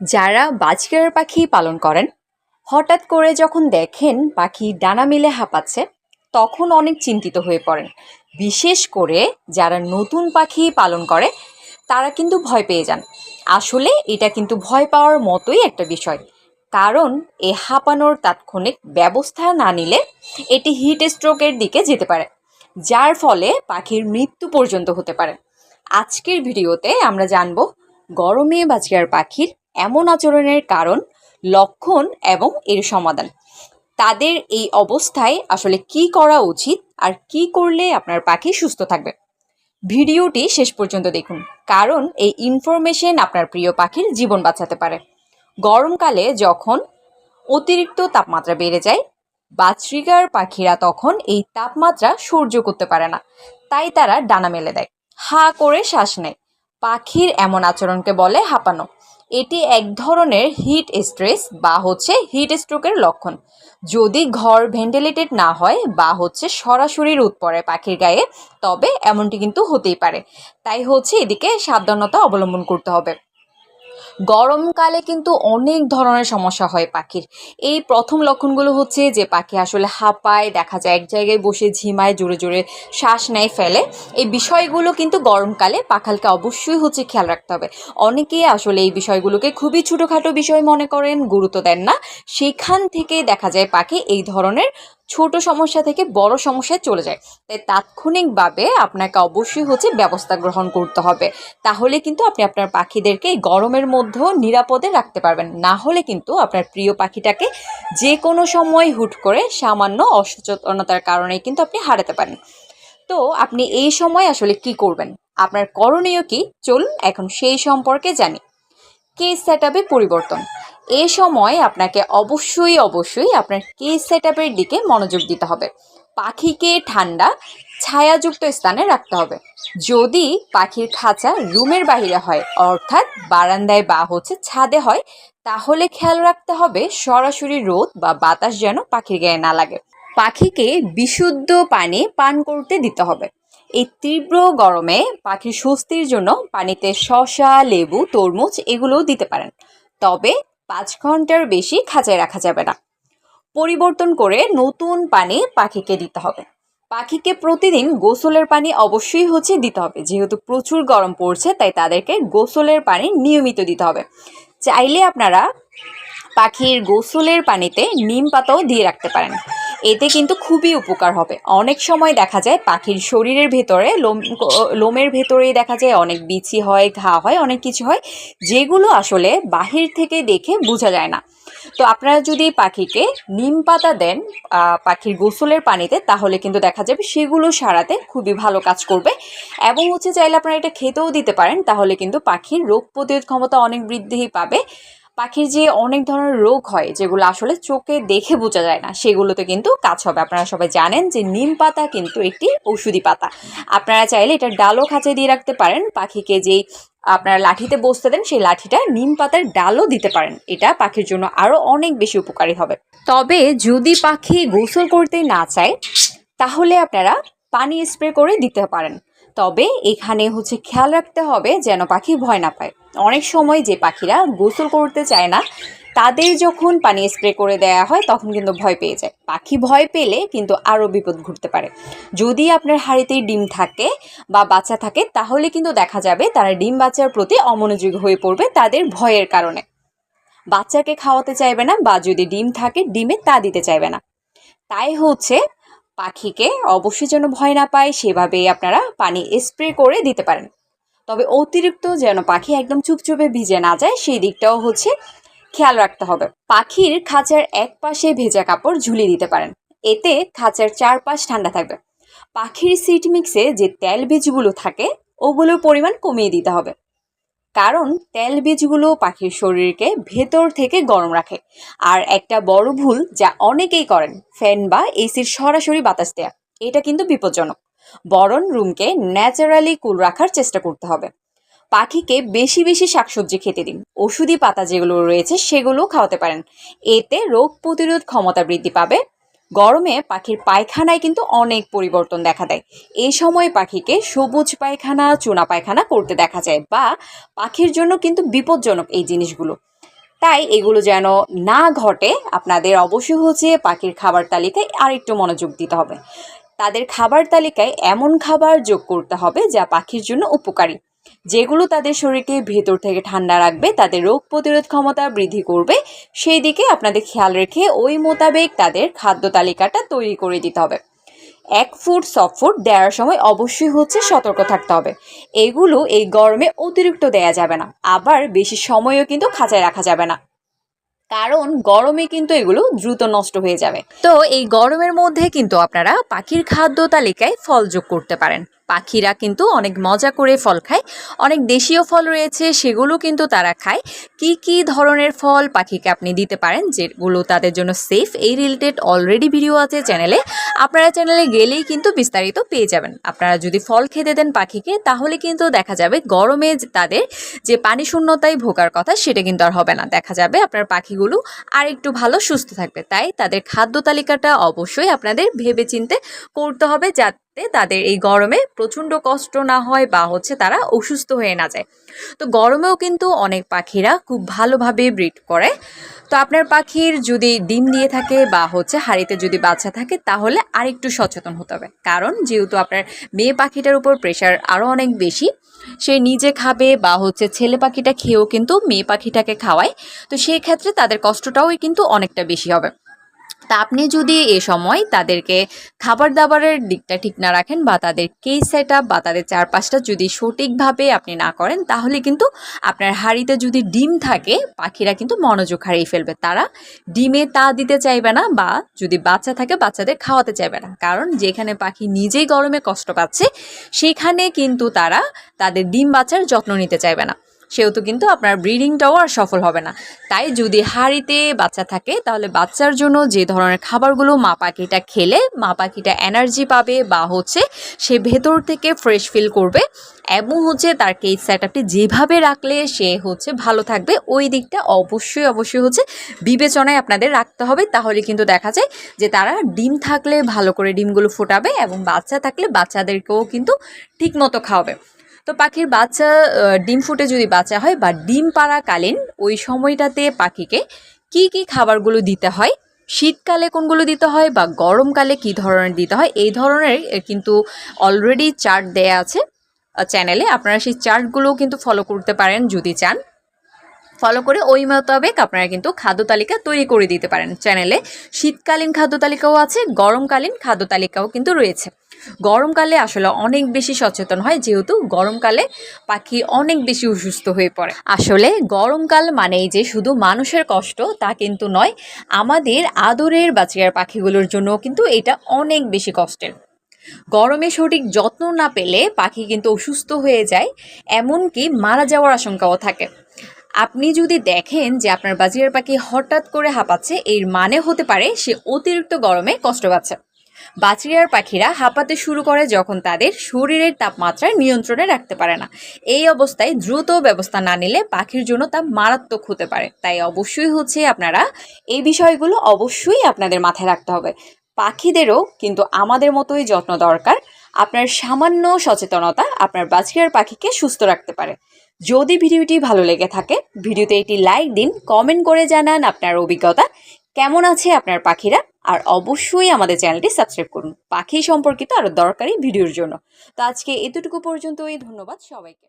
যারা বাজকার পাখি পালন করেন, হঠাৎ করে যখন দেখেন পাখি ডানা মেলে হাঁপাচ্ছে, তখন অনেক চিন্তিত হয়ে পড়েন। বিশেষ করে যারা নতুন পাখি পালন করে, তারা কিন্তু ভয় পেয়ে যান। আসলে এটা কিন্তু ভয় পাওয়ার মতোই একটা বিষয়। কারণ এ হাঁপানোর তাৎক্ষণিক ব্যবস্থা না নিলে এটি হিট স্ট্রোকের দিকে যেতে পারে, যার ফলে পাখির মৃত্যু পর্যন্ত হতে পারে। আজকের ভিডিওতে আমরা জানব গরমে বাজগার পাখির এমন আচরণের কারণ, লক্ষণ এবং এর সমাধান। তাদের এই অবস্থায় আসলে কি করা উচিত আর কি করলে আপনার পাখি সুস্থ থাকবে? ভিডিওটি শেষ পর্যন্ত দেখুন, কারণ এই ইনফরমেশন আপনার প্রিয় পাখির জীবন বাঁচাতে পারে। গরমকালে যখন অতিরিক্ত তাপমাত্রা বেড়ে যায় বাজরিগার পাখিরা তখন এই তাপমাত্রা সহ্য করতে পারে না, তাই তারা ডানা মেলে দেয়। হা করে শ্বাস নেয়। পাখির এমন আচরণকে বলে হাঁপানো। এটি এক ধরনের হিট স্ট্রেস বা হচ্ছে হিট স্ট্রোকের লক্ষণ। যদি ঘর ভেন্টিলেটেড না হয় বা হচ্ছে সরাসরি রোদ পড়ে পাখির গায়ে, তবে এমনটি কিন্তু হতেই পারে। তাই হচ্ছে এদিকে সাবধানতা অবলম্বন করতে হবে। গরমকালে কিন্তু অনেক ধরনের সমস্যা হয় পাখির। এই প্রথম লক্ষণগুলো হচ্ছে যে পাখি আসলে হাঁপায়, দেখা যায় এক জায়গায় বসে ঝিমায়, জোরে জোরে শ্বাস নেয়, ফেলে। এই বিষয়গুলো কিন্তু গরমকালে পাখালকে অবশ্যই হচ্ছে খেয়াল রাখতে হবে। অনেকেই আসলে এই বিষয়গুলোকে খুবই ছোটোখাটো বিষয় মনে করেন, গুরুত্ব দেন না। সেখান থেকে দেখা যায় পাখি এই ধরনের ছোট সমস্যা থেকে বড় সমস্যায় চলে যায়। তাই তাৎক্ষণিকভাবে আপনাকে অবশ্যই হচ্ছে ব্যবস্থা গ্রহণ করতে হবে। তাহলে কিন্তু আপনি আপনার পাখিদেরকে গরমের মধ্যেও নিরাপদে রাখতে পারবেন। না হলে কিন্তু আপনার প্রিয় পাখিটাকে যে কোনো সময় হুট করে সামান্য অসচেতনতার কারণে কিন্তু আপনি হারাতে পারেন। তো আপনি এই সময় আসলে কি করবেন? আপনার করণীয় কি? চলুন এখন সেই সম্পর্কে জানি। কেস সেট পরিবর্তন। এ সময় আপনাকে অবশ্যই অবশ্যই আপনার কেস সেট দিকে মনোযোগ দিতে হবে। পাখিকে ঠান্ডা, ছায়াযুক্ত স্থানে রাখতে হবে। যদি পাখির খাঁচা রুমের বাইরে হয়, অর্থাৎ বারান্দায় বা হচ্ছে ছাদে হয়, তাহলে খেয়াল রাখতে হবে সরাসরি রোদ বা বাতাস যেন পাখির গায়ে না লাগে। পাখিকে বিশুদ্ধ পানি পান করতে দিতে হবে। এই তীব্র গরমে পাখির স্বস্তির জন্য পানিতে শসা, লেবু, তরমুজ এগুলোও দিতে পারেন। তবে পাঁচ ঘণ্টার বেশি খাঁচায় রাখা যাবে না। পরিবর্তন করে নতুন পানি পাখিকে দিতে হবে। পাখিকে প্রতিদিন গোসলের পানি অবশ্যই হচ্ছে দিতে হবে। যেহেতু প্রচুর গরম পড়ছে, তাই তাদেরকে গোসলের পানি নিয়মিত দিতে হবে। চাইলে আপনারা পাখির গোসলের পানিতে নিম পাতাও দিয়ে রাখতে পারেন। এতে কিন্তু খুবই উপকার হবে। অনেক সময় দেখা যায় পাখির শরীরের ভেতরে লোম, লোমের ভেতরেই দেখা যায় অনেক বিচি হয়, ঘা হয়, অনেক কিছু হয়, যেগুলো আসলে বাহির থেকে দেখে বোঝা যায় না। তো আপনারা যদি পাখিকে নিম পাতা দেন পাখির গোসলের পানিতে, তাহলে কিন্তু দেখা যাবে সেগুলো সারাতে খুবই ভালো কাজ করবে। এবং হচ্ছে চাইলে আপনারা এটা খেতেও দিতে পারেন, তাহলে কিন্তু পাখির রোগ প্রতিরোধ ক্ষমতা অনেক বৃদ্ধি পাবে। পাখির যে অনেক ধরনের রোগ হয়, যেগুলো আসলে চোখে দেখে বোঝা যায় না, সেগুলোতে কিন্তু কাজ হবে। আপনারা সবাই জানেন যে নিম পাতা কিন্তু একটি ঔষধি পাতা। আপনারা চাইলে এটা ডালও খাঁচে দিয়ে রাখতে পারেন। পাখিকে যেই আপনারা লাঠিতে বসতে দেন, সেই লাঠিটা নিম পাতার ডালও দিতে পারেন। এটা পাখির জন্য আরও অনেক বেশি উপকারী হবে। তবে যদি পাখি গোসল করতে না চায়, তাহলে আপনারা পানি স্প্রে করে দিতে পারেন। তবে এখানে হচ্ছে খেয়াল রাখতে হবে যেন পাখি ভয় না পায়। অনেক সময় যে পাখিরা গোসল করতে চায় না, তাদের যখন পানি স্প্রে করে দেওয়া হয়, তখন কিন্তু ভয় পেয়ে যায়। পাখি ভয় পেলে কিন্তু আরও বিপদ ঘটতে পারে। যদি আপনার হাড়িতেই ডিম থাকে বা বাচ্চা থাকে, তাহলে কিন্তু দেখা যাবে তারা ডিম বাচ্চার প্রতি অমনোযোগী হয়ে পড়বে তাদের ভয়ের কারণে। বাচ্চাকে খাওয়াতে চাইবে না বা যদি ডিম থাকে, ডিমে তা দিতে চাইবে না। তাই হচ্ছে পাখিকে অবশ্যই যেন ভয় না পায় সেভাবে আপনারা পানি স্প্রে করে দিতে পারেন। তবে অতিরিক্ত যেন পাখি একদম চুপচুপে ভিজে না যায়, সেই দিকটাও হচ্ছে খেয়াল রাখতে হবে। পাখির খাঁচার এক পাশে ভেজা কাপড় ঝুলিয়ে দিতে পারেন। এতে খাঁচার চারপাশ ঠান্ডা থাকবে। পাখির সিট মিক্সে যে তেল বীজগুলো থাকে, ওগুলোর পরিমাণ কমিয়ে দিতে হবে। কারণ তেল বীজগুলো পাখির শরীরকে ভেতর থেকে গরম রাখে। আর একটা বড় ভুল যা অনেকেই করেন, ফ্যান বা এসির সরাসরি বাতাস দেয়া, এটা কিন্তু বিপজ্জনক। বরণ রুমকে ন্যাচারালি কুল রাখার চেষ্টা করতে হবে। পাখিকে বেশি বেশি শাকসবজি খেতে দিন, ওষুধি পাতা যেগুলো রয়েছে সেগুলো খাওয়াতে পারেন। এতে রোগ প্রতিরোধ ক্ষমতা বৃদ্ধি পাবে গরমে পাখির পায়খানায় কিন্তু অনেক পরিবর্তন দেখা দেয়। এই সময় পাখিকে সবুজ পায়খানা, চুনা পায়খানা করতে দেখা যায় বা পাখির জন্য কিন্তু বিপজ্জনক এই জিনিসগুলো। তাই এগুলো যেন না ঘটে, আপনাদের অবশ্যই হচ্ছে পাখির খাবার তালিকায় আরেকটু মনোযোগ দিতে হবে। তাদের খাবার তালিকায় এমন খাবার যোগ করতে হবে যা পাখির জন্য উপকারী। যেগুলো তাদের শরীরকে ভেতর থেকে ঠান্ডা রাখবে, তাদের রোগ প্রতিরোধ ক্ষমতা বৃদ্ধি করবে, সেই দিকে আপনাদের খেয়াল রেখে ওই মোতাবেক তাদের খাদ্য তালিকাটা তৈরি করে দিতে হবে। এক ফুট সফট ফুড দেওয়ার সময় অবশ্যই হচ্ছে সতর্ক থাকতে হবে। এগুলো এই গরমে অতিরিক্ত দেয়া যাবে না, আবার বেশি সময়ও কিন্তু খাঁচায় রাখা যাবে না। কারণ গরমে কিন্তু এগুলো দ্রুত নষ্ট হয়ে যাবে। তো এই গরমের মধ্যে কিন্তু আপনারা পাখির খাদ্য তালিকায় ফল যোগ করতে পারেন। পাখিরা কিন্তু অনেক মজা করে ফল খায়। অনেক দেশীয় ফল রয়েছে, সেগুলো কিন্তু তারা খায়। কি কি ধরনের ফল পাখিকে আপনি দিতে পারেন, যেগুলো তাদের জন্য সেফ এই রিলেটেড অলরেডি ভিডিও আছে চ্যানেলে আপনারা চ্যানেলে গেলেই কিন্তু বিস্তারিত পেয়ে যাবেন। আপনারা যদি ফল খেতে দেন পাখিকে, তাহলে কিন্তু দেখা যাবে গরমে তাদের যে পানি শূন্যতায় ভোগার কথা, সেটা কিন্তু আর হবে না। দেখা যাবে আপনার পাখিগুলো আর একটু ভালো, সুস্থ থাকবে। তাই তাদের খাদ্য তালিকাটা অবশ্যই আপনাদের ভেবে চিনতে করতে হবে, যাতে তাদের এই গরমে প্রচণ্ড কষ্ট না হয় বা হচ্ছে তারা অসুস্থ হয়ে না যায়। তো গরমেও কিন্তু অনেক পাখিরা খুব ভালোভাবে ব্রিড করে। তো আপনার পাখির যদি ডিম দিয়ে থাকে বা হচ্ছে হাড়িতে যদি বাচ্চা থাকে তাহলে আরেকটু সচেতন হতে হবে। কারণ যেহেতু আপনার মেয়ে পাখিটার উপর প্রেশার আরও অনেক বেশি, সে নিজে খাবে বা হচ্ছে ছেলে পাখিটা খেয়েও কিন্তু মেয়ে পাখিটাকে খাওয়ায়। তো সেই ক্ষেত্রে তাদের কষ্টটাও কিন্তু অনেকটা বেশি হবে। তা আপনি যদি এ সময় তাদেরকে খাবার দাবারের দিকটা ঠিক না রাখেন বা তাদের কেস সেট আপ বা তাদের চারপাশটা যদি সঠিকভাবে আপনি না করেন, তাহলে কিন্তু আপনার হাঁড়িতে যদি ডিম থাকে, পাখিরা কিন্তু মনোযোগ হারিয়ে ফেলবে। তারা ডিমে তা দিতে চাইবে না বা যদি বাচ্চা থাকে, বাচ্চাদের খাওয়াতে চাইবে না। কারণ যেখানে পাখি নিজেই গরমে কষ্ট পাচ্ছে, সেখানে কিন্তু তারা তাদের ডিম বাচ্চার যত্ন নিতে চাইবে না। সেহেতু কিন্তু আপনার ব্রিডিংটাও আর সফল হবে না। তাই যদি হাঁড়িতে বাচ্চা থাকে, তাহলে বাচ্চার জন্য যে ধরনের খাবারগুলো মা পাখিটা খেলে, মা পাখিটা এনার্জি পাবে বা হচ্ছে সে ভেতর থেকে ফ্রেশ ফিল করবে, এবং হচ্ছে তার কেজ সেট যেভাবে রাখলে সে হচ্ছে ভালো থাকবে, ওই দিকটা অবশ্যই অবশ্যই হচ্ছে বিবেচনায় আপনাদের রাখতে হবে। তাহলে কিন্তু দেখা যায় যে তারা ডিম থাকলে ভালো করে ডিমগুলো ফোটাবে এবং বাচ্চা থাকলে বাচ্চাদেরকেও কিন্তু ঠিক মতো খাওয়াবে। তো পাখির বাচ্চা ডিম ফুটে যদি বাচ্চা হয় বা ডিম পাড়াকালীন, ওই সময়টাতে পাখিকে কি কি খাবারগুলো দিতে হয়? শীতকালে কোনগুলো দিতে হয় বা গরমকালে কি ধরনের দিতে হয়? এই ধরনের কিন্তু অলরেডি চার্ট দেয়া আছে চ্যানেলে আপনারা সেই চার্টগুলোও কিন্তু ফলো করতে পারেন যদি চান। ফলো করে ওই মোতাবেক আপনারা কিন্তু খাদ্য তালিকা তৈরি করে দিতে পারেন চ্যানেলে শীতকালীন খাদ্য তালিকাও আছে, গরমকালীন খাদ্য তালিকাও কিন্তু রয়েছে। গরমকালে আসলে অনেক বেশি সচেতন হয়, যেহেতু গরমকালে পাখি অনেক বেশি অসুস্থ হয়ে পড়ে। আসলে গরমকাল মানেই যে শুধু মানুষের কষ্ট, তা কিন্তু নয়, আমাদের আদরের বাচিয়ার পাখিগুলোর জন্য কিন্তু এটা অনেক বেশি কষ্টের। গরমে সঠিক যত্ন না পেলে পাখি কিন্তু অসুস্থ হয়ে যায়, এমনকি মারা যাওয়ার আশঙ্কাও থাকে। আপনি যদি দেখেন যে আপনার বাজিয়ার পাখি হঠাৎ করে হাঁপাচ্ছে, এর মানে হতে পারে সে অতিরিক্ত গরমে কষ্ট পাচ্ছে। বাচিয়ার পাখিরা হাঁপাতে শুরু করে যখন তাদের শরীরের তাপমাত্রা নিয়ন্ত্রণে রাখতে পারে না। এই অবস্থায় দ্রুত ব্যবস্থা না নিলে পাখির জন্য তা মারাত্মক হতে পারে। তাই অবশ্যই হচ্ছে আপনারা এই বিষয়গুলো অবশ্যই আপনাদের মাথায় রাখতে হবে। পাখিদেরও কিন্তু আমাদের মতোই যত্ন দরকার। আপনার সামান্য সচেতনতা আপনার বাছিয়ার পাখিকে সুস্থ রাখতে পারে। যদি ভিডিওটি ভালো লেগে থাকে, ভিডিওতে একটি লাইক দিন, কমেন্ট করে জানান আপনার অভিজ্ঞতা। কেমন আছে আপনার পাখিরা? আর অবশ্যই আমাদের চ্যানেলটি সাবস্ক্রাইব করুন। পাখি সম্পর্কিত আরও দরকারি ভিডিওর জন্য। তো আজকে এতটুকু পর্যন্তই। ধন্যবাদ সবাইকে।